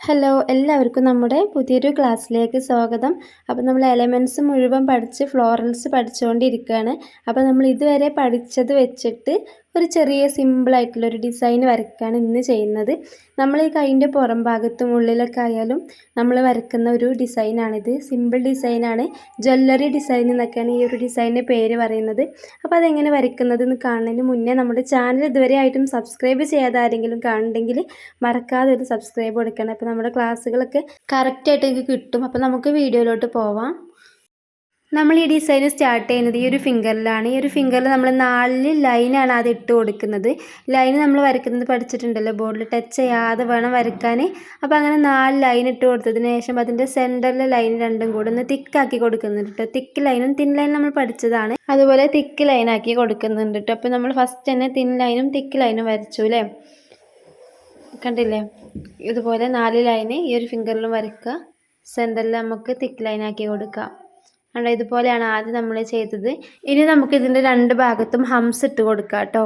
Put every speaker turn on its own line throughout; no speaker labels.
Hello എല്ലാവർക്കും നമ്മുടെ പുതിയൊരു ക്ലാസ്സിലേക്ക് സ്വാഗതം. അപ്പോൾ നമ്മൾ എലമെന്റ്സ് മുഴുവൻ പഠിച്ച് ഫ്ലോറൽസ് പഠിച്ചുകൊണ്ടിരിക്കുകയാണ്. അപ്പോൾ നമ്മൾ ഇതുവരെ പഠിച്ചത് വെച്ചിട്ട് ഒരു ചെറിയ സിമ്പിളായിട്ടുള്ള ഒരു ഡിസൈൻ വരയ്ക്കുകയാണ് ഇന്ന് ചെയ്യുന്നത്. നമ്മൾ ഈ കൈന്റെ പുറം ഭാഗത്തും ഉള്ളിലൊക്കെ ആയാലും നമ്മൾ വരയ്ക്കുന്ന ഒരു ഡിസൈനാണിത് സിമ്പിൾ ഡിസൈനാണ് ജ്വല്ലറി ഡിസൈൻ എന്നൊക്കെയാണ് ഈ ഒരു ഡിസൈനിന്റെ പേര് പറയുന്നത്. അപ്പോൾ അതെങ്ങനെ വരയ്ക്കുന്നത് എന്ന് കാണുന്നതിന് മുന്നേ നമ്മുടെ ചാനൽ ഇതുവരെ ആയിട്ടും സബ്സ്ക്രൈബ് ചെയ്യാതെ ആരെങ്കിലും കാണുന്നുണ്ടെങ്കിൽ മറക്കാതെ ഒരു സബ്സ്ക്രൈബ് കൊടുക്കണം. അപ്പോൾ നമ്മുടെ ക്ലാസ്സുകളൊക്കെ കറക്റ്റായിട്ട് എനിക്ക് കിട്ടും. അപ്പോൾ നമുക്ക് വീഡിയോയിലോട്ട് പോവാം. നമ്മൾ ഈ ഡിസൈൻ സ്റ്റാർട്ട് ചെയ്യുന്നത് ഈ ഒരു ഫിംഗറിലാണ് ഈ ഒരു ഫിംഗറിൽ നമ്മൾ നാല് ലൈനാണ് അത് ഇട്ട് കൊടുക്കുന്നത്. ലൈൻ നമ്മൾ വരയ്ക്കുന്നത് പഠിച്ചിട്ടുണ്ടല്ലോ ബോർഡിൽ ടച്ച് ചെയ്യാതെ വേണം വരയ്ക്കാൻ അപ്പോൾ അങ്ങനെ നാല് ലൈൻ ഇട്ട് കൊടുത്തതിന് ശേഷം അതിന്റെ സെന്ററിലെ ലൈൻ രണ്ടും കൂടെ ഒന്ന് തിക്കാക്കി കൊടുക്കുന്നുണ്ട് കേട്ടോ തിക്ക് ലൈനും തിൻ ലൈനും നമ്മൾ പഠിച്ചതാണ്. അതുപോലെ തിക്ക് ലൈനാക്കി കൊടുക്കുന്നുണ്ട് കേട്ടോ അപ്പോൾ നമ്മൾ ഫസ്റ്റ് തന്നെ തിൻ ലൈനും തിക്ക് ലൈനും വരച്ചു അല്ലേ കണ്ടില്ലേ? ഇതുപോലെ നാല് ലൈന് ഈ ഒരു ഫിംഗറിലും വരയ്ക്കുക. സെന്ററിൽ നമുക്ക് തിക്ക് ലൈനാക്കി കൊടുക്കാം. കണ്ടോ ഇതുപോലെയാണ് ആദ്യം നമ്മൾ ചെയ്തത്. ഇനി നമുക്ക് ഇതിന്റെ രണ്ട് ഭാഗത്തും ഹംസ് ഇട്ട് കൊടുക്കാം കേട്ടോ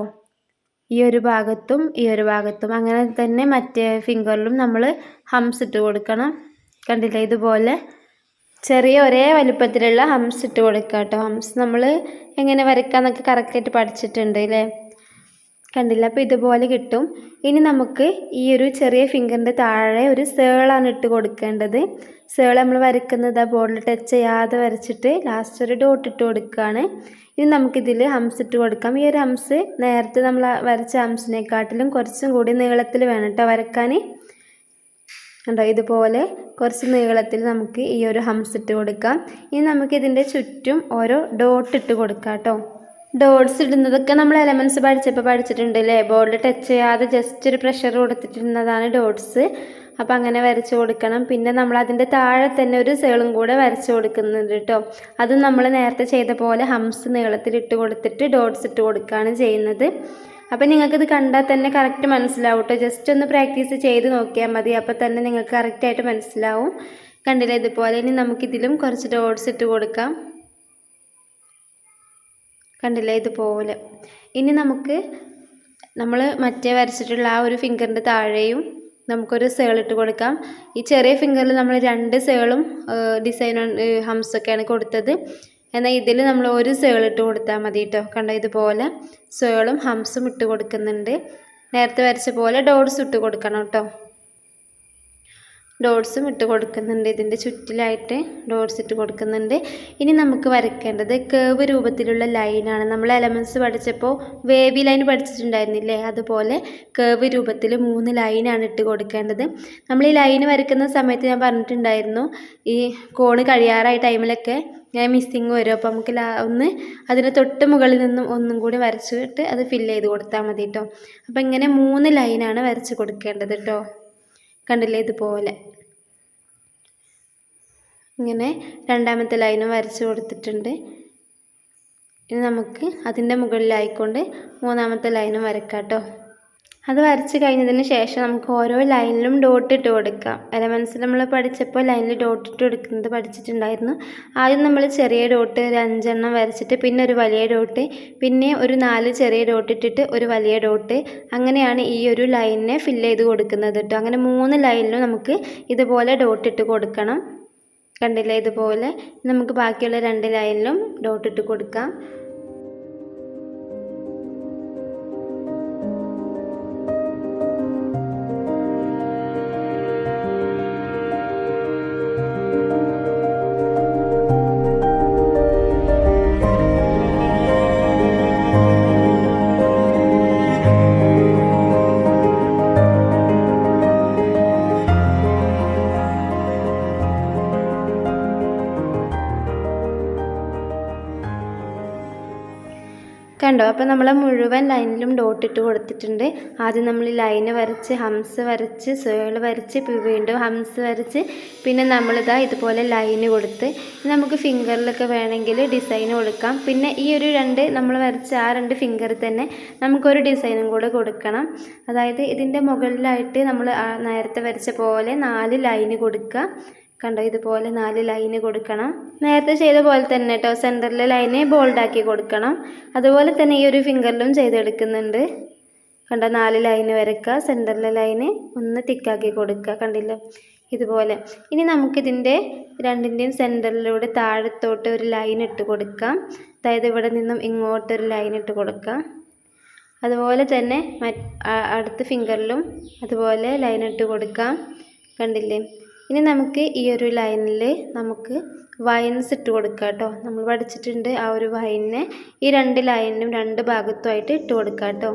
ഈ ഒരു ഭാഗത്തും ഈ ഒരു ഭാഗത്തും. അങ്ങനെ തന്നെ മറ്റേ ഫിംഗറിലും നമ്മൾ ഹംസ് ഇട്ട് കൊടുക്കണം. കണ്ടില്ലേ? ഇതുപോലെ ചെറിയ ഒരേ വലുപ്പത്തിലുള്ള ഹംസ് ഇട്ട് കൊടുക്കുക കേട്ടോ ഹംസ് നമ്മൾ എങ്ങനെ വരയ്ക്കാന്നൊക്കെ കറക്റ്റായിട്ട് പഠിച്ചിട്ടുണ്ട് അല്ലേ കണ്ടില്ല? അപ്പോൾ ഇതുപോലെ കിട്ടും. ഇനി നമുക്ക് ഈ ഒരു ചെറിയ ഫിംഗറിന്റെ താഴെ ഒരു സേളാണ് ഇട്ട് കൊടുക്കേണ്ടത്. സേൾ നമ്മൾ വരയ്ക്കുന്നത് ആ ബോർഡിൽ ടച്ച് ചെയ്യാതെ വരച്ചിട്ട് ലാസ്റ്റ് ഒരു ഡോട്ട് ഇട്ട് കൊടുക്കുകയാണ്. ഇനി നമുക്കിതിൽ ഹംസ് ഇട്ട് കൊടുക്കാം. ഈ ഒരു ഹംസ് നേരത്തെ നമ്മൾ വരച്ച ഹംസിനെക്കാട്ടിലും കുറച്ചും കൂടി നീളത്തിൽ വേണം കേട്ടോ വരയ്ക്കാൻ കണ്ടോ? ഇതുപോലെ കുറച്ച് നീളത്തിൽ നമുക്ക് ഈ ഒരു ഹംസ് ഇട്ട് കൊടുക്കാം. ഇനി നമുക്കിതിന്റെ ചുറ്റും ഓരോ ഡോട്ട് ഇട്ട് കൊടുക്കാം കേട്ടോ ഡോട്ട്സ് ഇടുന്നതൊക്കെ നമ്മൾ എലമെന്റ്സ് പഠിച്ചപ്പോൾ പഠിച്ചിട്ടുണ്ട് അല്ലേ ബോർഡിൽ ടച്ച് ചെയ്യാതെ ജസ്റ്റ് ഒരു പ്രഷർ കൊടുത്തിട്ടുള്ളതാണ് ഡോട്ട്സ് അപ്പോൾ അങ്ങനെ വരച്ചു കൊടുക്കണം. പിന്നെ നമ്മൾ അതിന്റെ താഴെ തന്നെ ഒരു സേളും കൂടെ വരച്ചു കൊടുക്കുന്നുണ്ട് കേട്ടോ. അതും നമ്മൾ നേരത്തെ ചെയ്ത പോലെ ഹംസ് നീളത്തിൽ ഇട്ട് കൊടുത്തിട്ട് ഡോട്ട്സ് ഇട്ട് കൊടുക്കുകയാണ് ചെയ്യുന്നത്. അപ്പോൾ നിങ്ങൾക്കിത് കണ്ടാൽ തന്നെ കറക്റ്റ് മനസ്സിലാവും കേട്ടോ. ജസ്റ്റ് ഒന്ന് പ്രാക്ടീസ് ചെയ്ത് നോക്കിയാൽ മതി. അപ്പോൾ തന്നെ നിങ്ങൾക്ക് കറക്റ്റായിട്ട് മനസ്സിലാവും. കണ്ടില്ലേ? ഇതുപോലെ ഇനി നമുക്കിതിലും കുറച്ച് ഡോട്ട്സ് ഇട്ട് കൊടുക്കാം. കണ്ടില്ലേ ഇതുപോലെ ഇനി നമുക്ക് നമ്മൾ മറ്റേ വരച്ചിട്ടുള്ള ആ ഒരു ഫിംഗറിന്റെ താഴെയും നമുക്കൊരു സേൾ ഇട്ട് കൊടുക്കാം. ഈ ചെറിയ ഫിംഗറിൽ നമ്മൾ രണ്ട് സേളും ഡിസൈൻ ഹംസൊക്കെയാണ് കൊടുത്തത്. എന്നാൽ ഇതിൽ നമ്മൾ ഒരു സേൾ ഇട്ട് കൊടുത്താൽ മതി കേട്ടോ കണ്ടോ ഇതുപോലെ സേളും ഹംസും ഇട്ട് കൊടുക്കുന്നുണ്ട്. നേരത്തെ വരച്ച പോലെ ഡോട്ട്സ് ഇട്ട് കൊടുക്കണം കേട്ടോ ഡോട്ട്സും ഇട്ട് കൊടുക്കുന്നുണ്ട്. ഇതിന്റെ ചുറ്റിലായിട്ട് ഡോട്ട്സ് ഇട്ട് കൊടുക്കുന്നുണ്ട്. ഇനി നമുക്ക് വരയ്ക്കേണ്ടത് കേവ് രൂപത്തിലുള്ള ലൈനാണ് നമ്മൾ എലമെന്റ്സ് പഠിച്ചപ്പോൾ വേവി ലൈൻ പഠിച്ചിട്ടുണ്ടായിരുന്നില്ലേ? അതുപോലെ കേവ് രൂപത്തിൽ മൂന്ന് ലൈനാണ് ഇട്ട് കൊടുക്കേണ്ടത്. നമ്മൾ ഈ ലൈൻ വരയ്ക്കുന്ന സമയത്ത് ഞാൻ പറഞ്ഞിട്ടുണ്ടായിരുന്നു ഈ കോണ് കഴിയാറായ ടൈമിലൊക്കെ ഞാൻ മിസ്സിങ് വരും. അപ്പോൾ നമുക്ക് ഒന്ന് അതിന് തൊട്ട് മുകളിൽ നിന്നും ഒന്നും കൂടി വരച്ചിട്ട് അത് ഫില്ല് ചെയ്ത് കൊടുത്താൽ മതി കേട്ടോ അപ്പോൾ ഇങ്ങനെ മൂന്ന് ലൈനാണ് വരച്ച് കൊടുക്കേണ്ടത് കേട്ടോ കണ്ടില്ലേ ഇതുപോലെ? ഇങ്ങനെ രണ്ടാമത്തെ ലൈനും വരച്ച് കൊടുത്തിട്ടുണ്ട്. ഇനി നമുക്ക് അതിന്റെ മുകളിലായിക്കൊണ്ട് മൂന്നാമത്തെ ലൈനും വരക്കാം കേട്ടോ അത് വരച്ച് കഴിഞ്ഞതിന് ശേഷം നമുക്ക് ഓരോ ലൈനിലും ഡോട്ട് ഇട്ട് കൊടുക്കാം. എലമെൻസ് നമ്മൾ പഠിച്ചപ്പോൾ ലൈനിൽ ഡോട്ട് ഇട്ട് കൊടുക്കുന്നത് പഠിച്ചിട്ടുണ്ടായിരുന്നു. ആദ്യം നമ്മൾ ചെറിയ ഡോട്ട് ഒരു അഞ്ചെണ്ണം വരച്ചിട്ട് പിന്നെ ഒരു വലിയ ഡോട്ട് പിന്നെ ഒരു നാല് ചെറിയ ഡോട്ട് ഇട്ടിട്ട് ഒരു വലിയ ഡോട്ട്. അങ്ങനെയാണ് ഈ ഒരു ലൈനിനെ ഫില്ല് ചെയ്ത് കൊടുക്കുന്നത് കേട്ടോ. അങ്ങനെ മൂന്ന് ലൈനിലും നമുക്ക് ഇതുപോലെ ഡോട്ട് ഇട്ട് കൊടുക്കണം. കണ്ടില്ലേ ഇതുപോലെ? നമുക്ക് ബാക്കിയുള്ള രണ്ട് ലൈനിലും ഡോട്ട് ഇട്ട് കൊടുക്കാം. കണ്ടോ? അപ്പോൾ നമ്മൾ മുഴുവൻ ലൈനിലും ഡോട്ട് ഇട്ട് കൊടുത്തിട്ടുണ്ട്. ആദ്യം നമ്മൾ ലൈന് വരച്ച് ഹംസ് വരച്ച് സേൾ വരച്ച് വീണ്ടും ഹംസ് വരച്ച് പിന്നെ നമ്മളിതാ ഇതുപോലെ ലൈന് കൊടുത്ത് നമുക്ക് ഫിംഗറിലൊക്കെ വേണമെങ്കിൽ ഡിസൈൻ കൊടുക്കാം. പിന്നെ ഈ ഒരു രണ്ട് നമ്മൾ വരച്ച ആ രണ്ട് ഫിംഗറിൽ തന്നെ നമുക്കൊരു ഡിസൈനും കൂടെ കൊടുക്കണം. അതായത് ഇതിന്റെ മുകളിലായിട്ട് നമ്മൾ നേരത്തെ വരച്ച പോലെ നാല് ലൈന് കൊടുക്കുക. കണ്ടോ ഇതുപോലെ നാല് ലൈന് കൊടുക്കണം. നേരത്തെ ചെയ്ത പോലെ തന്നെ കേട്ടോ സെന്ററിലെ ലൈന് ബോൾഡാക്കി കൊടുക്കണം. അതുപോലെ തന്നെ ഈ ഒരു ഫിംഗറിലും ചെയ്തെടുക്കുന്നുണ്ട്. കണ്ടോ നാല് ലൈന് വരക്കുക സെന്ററിലെ ലൈന് ഒന്ന് തിക്കാക്കി കൊടുക്കുക കണ്ടില്ലേ? ഇതുപോലെ. ഇനി നമുക്കിതിന്റെ രണ്ടിന്റെയും സെന്ററിലൂടെ താഴത്തോട്ട് ഒരു ലൈൻ ഇട്ട് കൊടുക്കാം. അതായത് ഇവിടെ നിന്നും ഇങ്ങോട്ടൊരു ലൈൻ ഇട്ട് കൊടുക്കാം. അതുപോലെ തന്നെ അടുത്ത ഫിംഗറിലും അതുപോലെ ലൈൻ ഇട്ട് കൊടുക്കാം. കണ്ടില്ലേ? ഇനി നമുക്ക് ഈ ഒരു ലൈനിൽ നമുക്ക് വൈൻസ് ഇട്ട് കൊടുക്കുക കേട്ടോ നമ്മൾ പഠിച്ചിട്ടുണ്ട് ആ ഒരു വൈനെ ഈ രണ്ട് ലൈനിനും രണ്ട് ഭാഗത്തുമായിട്ട് ഇട്ട് കൊടുക്കുക കേട്ടോ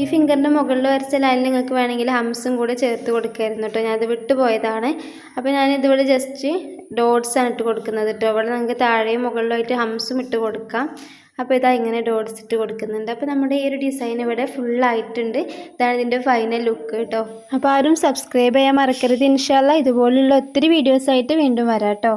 ഈ ഫിംഗറിന്റെ മുകളിൽ വരച്ച ലൈൻ നിങ്ങൾക്ക് വേണമെങ്കിൽ ഹംസും കൂടെ ചേർത്ത് കൊടുക്കായിരുന്നു കേട്ടോ ഞാനത് വിട്ടുപോയതാണ് അപ്പോൾ ഞാൻ ഇതിവിടെ ജസ്റ്റ് ഡോട്ട്സ് ആണ് ഇട്ട് കൊടുക്കുന്നത് കേട്ടോ ഇവിടെ നമുക്ക് താഴെയും മുകളിലായിട്ട് ഹംസും ഇട്ട് കൊടുക്കാം. അപ്പോൾ ഇതാ ഇങ്ങനെ ഡോട്ട്സ് ഇട്ട് കൊടുക്കുന്നുണ്ട്. അപ്പോൾ നമ്മുടെ ഈ ഒരു ഡിസൈൻ ഇവിടെ ഫുള്ളായിട്ടുണ്ട് ഇതാണ് ഇതിന്റെ ഫൈനൽ ലുക്ക് കേട്ടോ അപ്പോൾ ആരും സബ്സ്ക്രൈബ് ചെയ്യാൻ മറക്കരുത്. ഇൻഷാല്ല ഇതുപോലുള്ള ഒത്തിരി വീഡിയോസായിട്ട് വീണ്ടും വരാം കേട്ടോ